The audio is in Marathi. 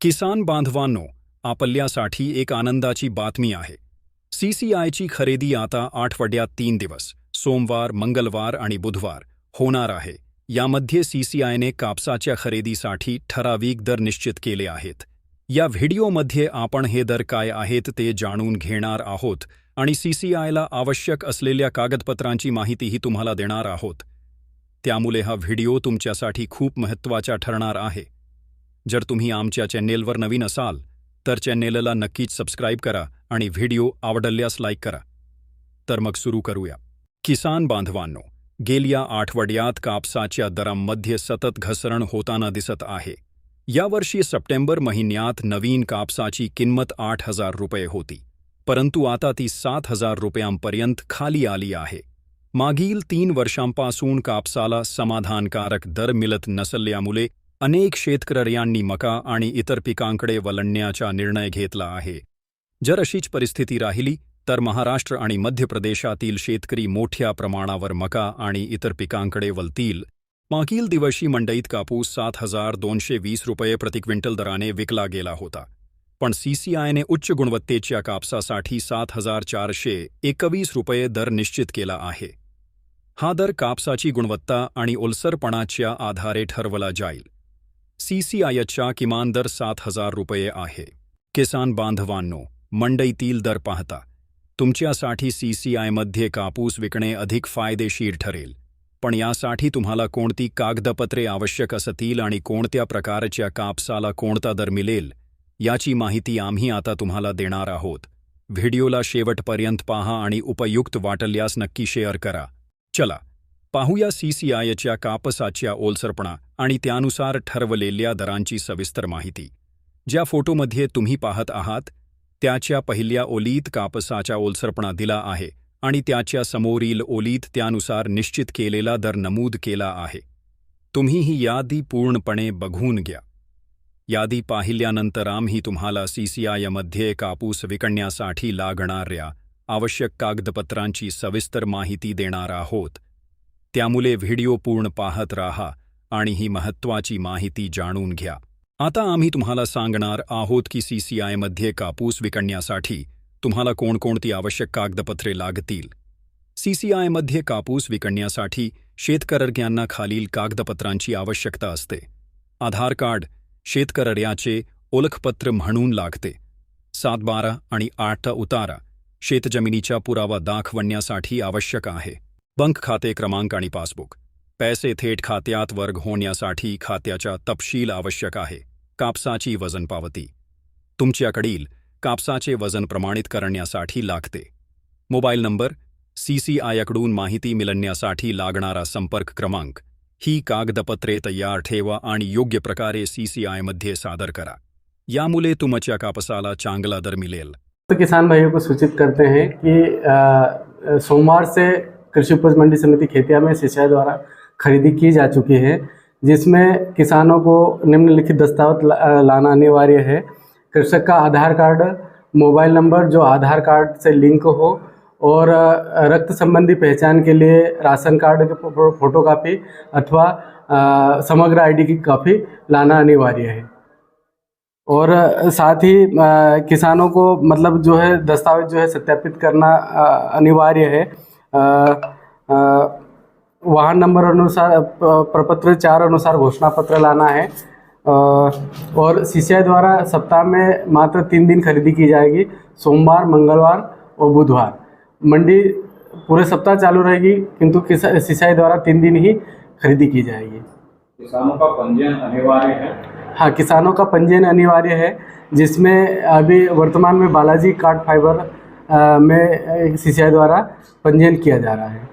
किसान बांधवांनो आपल्यासाठी एक आनंदाची बातमी आहे. सीसीआयची खरेदी आता आठवड्यात तीन दिवस सोमवार मंगळवार आणि बुधवार होणार आहे. यामध्ये सीसीआयने कापसाच्या खरेदीसाठी ठराविक दर निश्चित केले आहेत. या व्हिडिओमध्ये आपण हे दर काय आहेत ते जाणून घेणार आहोत आणि सीसीआयला आवश्यक असलेल्या कागदपत्रांची माहितीही तुम्हाला देणार आहोत. त्यामुळे हा व्हिडिओ तुमच्यासाठी खूप महत्त्वाचा ठरणार आहे. जर तुम्ही आमच्या चॅनेलवर नवीन असाल तर चॅनेलला नक्कीच सबस्क्राईब करा आणि व्हिडिओ आवडल्यास लाईक करा. तर मग सुरू करूया. किसान बांधवांनो गेल्या आठवड्यात कापसाच्या दरांमध्ये सतत घसरण होताना दिसत आहे. यावर्षी सप्टेंबर महिन्यात नवीन कापसाची किंमत आठ हजार रुपये होती परंतु आता ती सात हजार रुपयांपर्यंत खाली आली आहे. मागील तीन वर्षांपासून कापसाला समाधानकारक दर मिळत नसल्यामुळे अनेक शेतकऱ्यांनी मका आणि इतर पिकांकडे वळण्याचा निर्णय घेतला आहे. जर अशीच परिस्थिती राहिली तर महाराष्ट्र आणि मध्य प्रदेशातील शेतकरी मोठ्या प्रमाणावर मका आणि इतर पिकांकडे वलतील. मागील दिवशी मंडईत कापूस सात हजार दोनशे वीस रुपये प्रति क्विंटल दराने विकला गेला होता. पण सीसीआयने उच्च गुणवत्तेच्या कापसासाठी सात हजार चारशे एकवीस रुपये दर निश्चित केला आहे. हा दर कापसाची गुणवत्ता आणि ओलसरपणाच्या आधारे ठरवला जाईल. सीसीआयच्या किमान दर सात हजार रुपये आहे. किसान बांधवांनो मंडईतील दर पाहता. तुमच्यासाठी सीसीआयमध्ये कापूस विकणे अधिक फायदेशीर ठरेल. पण यासाठी तुम्हाला कोणती कागदपत्रे आवश्यक असतील आणि कोणत्या प्रकारच्या कापसाला कोणता दर मिळेल याची माहिती आम्ही आता तुम्हाला देणार आहोत. व्हिडिओला शेवटपर्यंत पहा आणि उपयुक्त वाटल्यास नक्की शेअर करा. चला पाहूया सीसीआयच्या कापसाच्या ओलसरपणा. आणि त्यानुसार ठरवलेल्या दरांची सविस्तर माहिती. ज्या फोटोमध्ये तुम्ही पाहत आहात त्याच्या पहिल्या ओलीत कापसाच्या ओलसरपणा दिला आहे आणि त्याच्या समोरील ओलीत त्यानुसार निश्चित केलेला दर नमूद केला आहे. तुम्ही ही यादी पूर्णपणे बघून घ्या. यादी पाहिल्यानंतर आम्ही तुम्हाला सीसीआयमध्ये कापूस विकण्यासाठी लागणाऱ्या आवश्यक कागदपत्रांची सविस्तर माहिती देणार आहोत. त्यामुळे व्हिडिओ पूर्ण पाहत राहा. आणि ही महत्त्वाची माहिती जाणून घ्या. आता आम्ही तुम्हाला सांगणार आहोत की सीसीआयमध्ये कापूस विकण्यासाठी तुम्हाला कोणकोणती आवश्यक कागदपत्रे लागतील. सीसीआयमध्ये कापूस विकण्यासाठी शेतकऱ्यांना खालील कागदपत्रांची आवश्यकता असते. आधार कार्ड शेतकऱ्याचे ओळखपत्र म्हणून लागते. सात बारा आणि आठ उतारा शेतजमिनीचा पुरावा दाखवण्यासाठी आवश्यक आहे. बंक खाते क्रमांक आणि पासबुक. पैसे थेट खात्यात वर्ग होण्यासाठी खात्याचा तपशील आवश्यक आहे. कापसाची वजन पावती. तुमच्याकडील कापसाचे वजन प्रमाणित करण्यासाठी लागते. मोबाईल नंबर सीसीआयकडून माहिती मिळण्यासाठी लागणारा संपर्क क्रमांक. ही कागदपत्रे तयार ठेवा आणि योग्य प्रकारे सीसीआयमध्ये सादर करा. यामुळे तुमच्या कापसाला चांगला दर मिळेल. तो किसान भाइयों को सूचित करते हैं कि सोमवार से कृषी उपज मंडी समिति खेतिया में सिंचाई द्वारा खरीदी की जा चुकी है जिसमें किसानों को निम्नलिखित दस्तावेज़ लाना अनिवार्य है। कृषक का आधार कार्ड मोबाइल नंबर जो आधार कार्ड से लिंक हो और रक्त संबंधी पहचान के लिए राशन कार्ड की फ़ोटो कापी अथवा समग्र आईडी की कॉपी लाना अनिवार्य है। और साथ ही किसानों को मतलब जो है दस्तावेज़ जो है सत्यापित करना अनिवार्य है। अ, वाहन नंबर अनुसार प्रपत्र चार अनुसार घोषणा पत्र लाना है। और सीसीआई द्वारा सप्ताह में मात्र तीन दिन खरीदी की जाएगी सोमवार मंगलवार और बुधवार। मंडी पूरे सप्ताह चालू रहेगी किंतु सीसीआई द्वारा तीन दिन ही खरीदी की जाएगी। किसानों का पंजीयन अनिवार्य है? हाँ किसानों का पंजीयन अनिवार्य है जिसमें अभी वर्तमान में बालाजी कार्ड फाइबर में सीसीआई द्वारा पंजीयन किया जा रहा है।